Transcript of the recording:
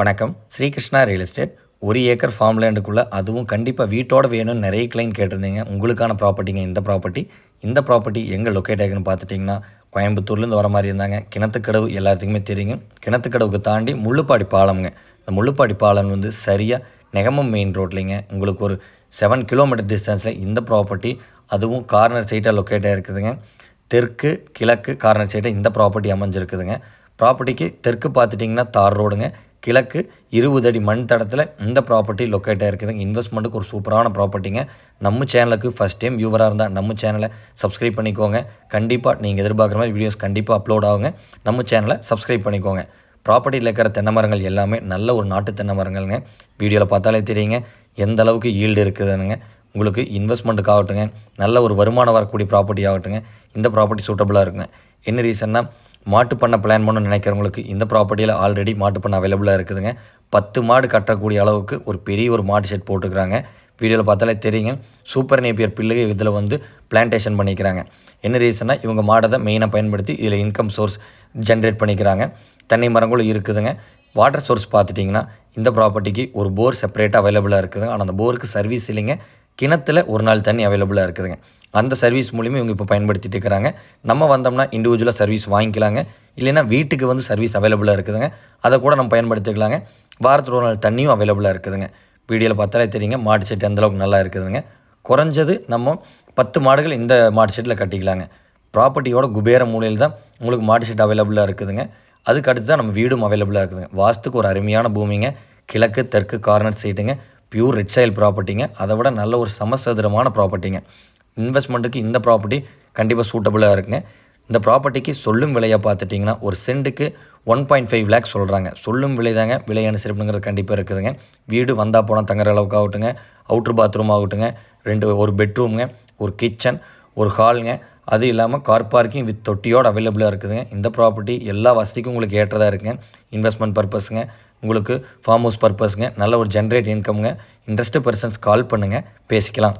வணக்கம். Srikrishna real estate. ஒரு acre farm லேண்டுக்குள்ளே அதுவும் கண்டிப்பாக வீட்டோட வேணும்னு நிறைய கிளைண்ட் கேட்டிருந்தீங்க. உங்களுக்கான ப்ராப்பர்ட்டிங்க இந்த ப்ராப்பர்ட்டி இந்த ப்ராப்பர்ட்டி எங்கே லொக்கேட் ஆகுன்னு பார்த்துட்டிங்கன்னா கோயம்புத்தூர்லேருந்து வர மாதிரி இருந்தாங்க. கிணத்துக்கடவு எல்லாத்துக்குமே தெரியுங்க கிணத்துக்கடவுக்கு தாண்டி முள்ளுப்பாடி பாலம்ங்க. இந்த முள்ளுப்பாடி பாலம் வந்து சரியாக நெகமம் மெயின் ரோட்லிங்க உங்களுக்கு ஒரு செவன் கிலோமீட்டர் டிஸ்டன்ஸில் இந்த ப்ராப்பர்ட்டி அதுவும் கார்னர் சைட்டாக லொக்கேட் ஆகிருக்குதுங்க தெற்கு கிழக்கு கார்னர் சைட்டாக இந்த ப்ராப்பர்ட்டி அமைஞ்சிருக்குதுங்க. ப்ராப்பர்ட்டிக்கு தெற்கு பார்த்துட்டிங்கன்னா தார் ரோடுங்க கிழக்கு இருபது அடி மண் தடத்தில் இந்த ப்ராப்பர்ட்டி லொக்கேட் ஆகிருக்குதுங்க இன்வெஸ்ட்மெண்ட்டுக்கு ஒரு சூப்பரான ப்ராப்பர்ட்டிங்க நம்ம சேனலுக்கு ஃபஸ்ட் டைம் வியூவராக இருந்தால் நம்ம சேனலை சப்ஸ்கிரைப் பண்ணிக்கோங்க. கண்டிப்பாக நீங்கள் எதிர்பார்க்குற மாதிரி வீடியோஸ் கண்டிப்பாக அப்லோட் ஆகுங்க. நம்ம சேனலை சப்ஸ்கிரைப் பண்ணிக்கோங்க. ப்ராப்பர்ட்டியில் இருக்கிற தென்னை மரங்கள் எல்லாமே நல்ல ஒரு நாட்டு தென்னை மரங்கள்ங்க. வீடியோவில் பார்த்தாலே தெரியுங்க. எந்த அளவுக்கு ஈல்டு இருக்குதுனுங்க உங்களுக்கு இன்வெஸ்ட்மெண்ட்டுக்கு ஆகட்டுங்க நல்ல ஒரு வருமானம் வரக்கூடிய ப்ராப்பர்ட்டி ஆகட்டுங்க. இந்த ப்ராப்பர்ட்டி சூட்டபுளாக இருக்குங்க. என்ன ரீசன்னா மாட்டு பண்ண பிளான் பண்ண நினைக்கிறவங்களுக்கு இந்த ப்ராப்பர்ட்டியில் ஆல்ரெடி மாட்டு பண்ண அவைலபிளாக இருக்குதுங்க. பத்து மாடு கட்டக்கூடிய அளவுக்கு ஒரு பெரிய ஒரு மாட்டு செட் போட்டுக்கிறாங்க. வீடியோவில் பார்த்தாலே தெரியுங்க. சூப்பர் நேப்பியர் பிள்ளைகள் இதில் வந்து பிளான்டேஷன் பண்ணிக்கிறாங்க. என்ன ரீசன்னா இவங்க மாடை தான் மெயினாக பயன்படுத்தி இதில் இன்கம் சோர்ஸ் ஜென்ரேட் பண்ணிக்கிறாங்க. தண்ணி மரங்களும் இருக்குதுங்க. வாட்டர் சோர்ஸ் பார்த்துட்டிங்கன்னா இந்த ப்ராப்பர்ட்டிக்கு ஒரு போர் செப்பரேட்டாக அவைலபிளாக இருக்குதுங்க. ஆனால் அந்த போருக்கு சர்வீஸ் இல்லைங்க. கிணத்துல ஒரு நாள் தண்ணி அவைலபிளாக இருக்குதுங்க. அந்த சர்வீஸ் மூலிமா இவங்க இப்போ பயன்படுத்திட்டு இருக்கிறாங்க. நம்ம வந்தோம்னா இண்டிவிஜுவலாக சர்வீஸ் வாங்கிக்கலாங்க. இல்லைன்னா வீட்டுக்கு வந்து சர்வீஸ் அவைலபிளாக இருக்குதுங்க. அதை கூட நம்ம பயன்படுத்திக்கலாங்க. வாரத்தில் ஒரு நாள் தண்ணியும் அவைலபிளாக இருக்குதுங்க. வீடியோவில் பார்த்தாலே தெரியுங்க. மாடு செட்டு அந்தளவுக்கு நல்லா இருக்குதுங்க. குறைஞ்சது நம்ம பத்து மாடுகள் இந்த மாடு செட்டில் கட்டிக்கலாங்க. ப்ராப்பர்ட்டியோட குபேர மூலையில் தான் உங்களுக்கு மாடு செட் அவைலபிளாக இருக்குதுங்க. அதுக்கு அடுத்து தான் நம்ம வீடும் அவைலபிளாக இருக்குதுங்க. வாஸ்துக்கு ஒரு அருமையான பூமிங்க. கிழக்கு தெற்கு கார்னர் சைட்டுங்க பியூர் ரெட் சைல் ப்ராப்பர்ட்டிங்க அதை விட நல்ல ஒரு சமசதுரமான ப்ராப்பர்ட்டிங்க இன்வெஸ்ட்மெண்ட்டுக்கு இந்த ப்ராப்பர்ட்டி கண்டிப்பாக சூட்டபுளாக இருக்குங்க. இந்த ப்ராப்பர்ட்டிக்கு சொல்லும் விலையாக பார்த்துட்டிங்கன்னா ஒரு சென்ட்டுக்கு ஒன் பாயிண்ட் ஃபைவ் லேக்ஸ் சொல்கிறாங்க சொல்லும் விலை தாங்க விலை அனுசரிப்புங்கிறது கண்டிப்பாக இருக்குதுங்க. வீடு வந்தால் போனால் தங்குற அளவுக்கு ஆகட்டுங்க. அவுட்ரு பாத்ரூம் ஆகட்டுங்க. ரெண்டு ஒரு பெட்ரூமுங்க ஒரு கிச்சன் ஒரு ஹாலுங்க அது இல்லாமல் கார் பார்க்கிங் வித் தொட்டியோடு அவைலபிளாக இருக்குதுங்க. இந்த ப்ராப்பர்ட்டி எல்லா வசதிக்கும் உங்களுக்கு ஏற்றதாக இருக்குங்க. இன்வெஸ்ட்மெண்ட் பர்பஸுங்க உங்களுக்கு ஃபார்ம் ஹவுஸ் பர்பஸுங்க நல்ல ஒரு ஜென்ரேட் இன்கம்ங்க இன்ட்ரெஸ்ட் பர்சன்ஸ் கால் பண்ணுங்கள் பேசிக்கலாம்.